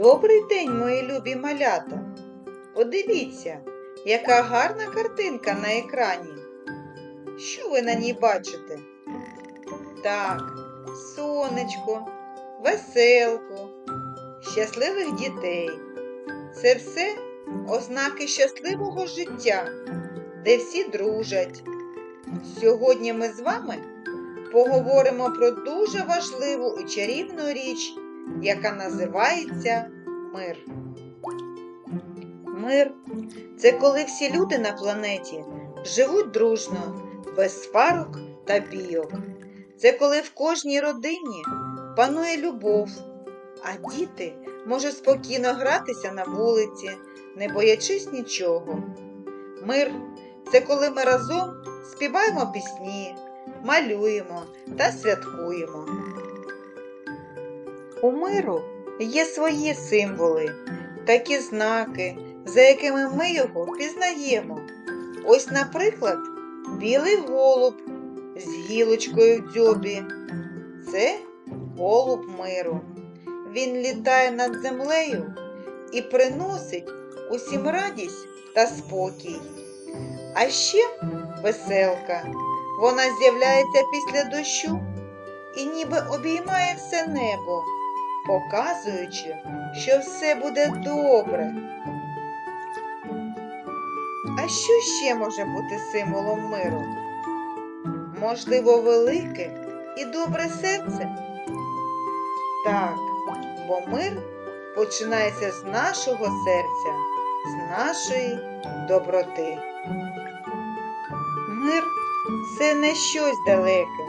Добрий день, мої любі малята. Подивіться, яка гарна картинка на екрані. Що ви на ній бачите? Так, сонечко, веселку, щасливих дітей. Це все ознаки щасливого життя, де всі дружать. Сьогодні ми з вами поговоримо про дуже важливу і чарівну річ, яка називається мир. Мир це коли всі люди на планеті живуть дружно, без сварок та бійок. Це коли в кожній родині панує любов, а діти можуть спокійно гратися на вулиці, не боячись нічого. Мир це коли ми разом співаємо пісні, малюємо та святкуємо. У миру є свої символи, такі знаки, за якими ми його впізнаємо. Ось, наприклад, білий голуб з гілочкою в дзьобі. Це голуб миру. Він літає над землею і приносить усім радість та спокій. А ще веселка. Вона з'являється після дощу і ніби обіймає все небо, показуючи, що все буде добре. А що ще може бути символом миру? Можливо, велике і добре серце? Так, бо мир починається з нашого серця, з нашої доброти. Мир це не щось далеке.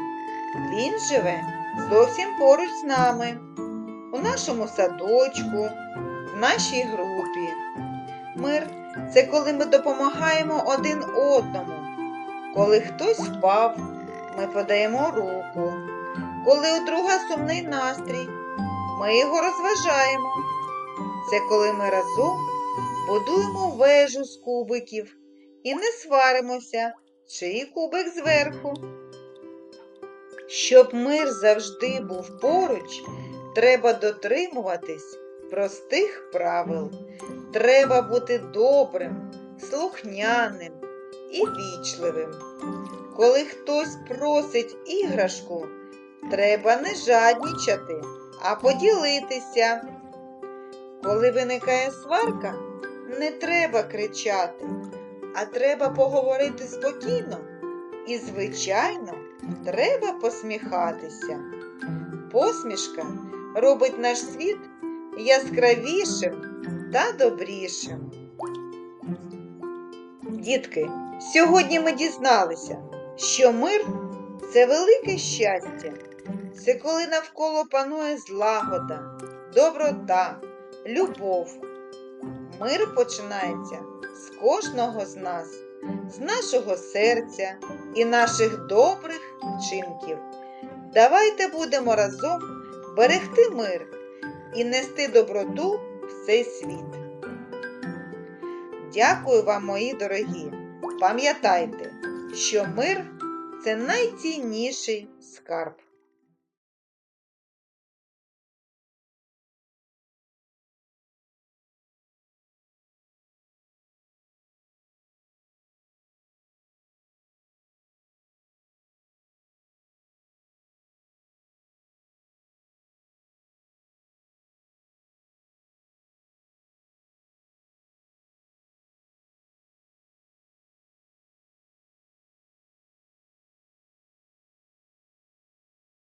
Він живе зовсім поруч з нами, у нашому садочку, в нашій групі. Мир це коли ми допомагаємо один одному. Коли хтось впав, ми подаємо руку. Коли у друга сумний настрій, ми його розважаємо. Це коли ми разом будуємо вежу з кубиків і не сваримося, чий кубик зверху. Щоб мир завжди був поруч, треба дотримуватись простих правил. Треба бути добрим, слухняним і вічливим. Коли хтось просить іграшку, треба не жаднічати, а поділитися. Коли виникає сварка, не треба кричати, а треба поговорити спокійно і, звичайно, треба посміхатися. Посмішка робить наш світ яскравішим та добрішим. Дітки, сьогодні ми дізналися, що мир це велике щастя. Це коли навколо панує злагода, доброта, любов. Мир починається з кожного з нас, з нашого серця і наших добрих вчинків. Давайте будемо разом берегти мир і нести доброту в цей світ. Дякую вам, мої дорогі. Пам'ятайте, що мир це найцінніший скарб.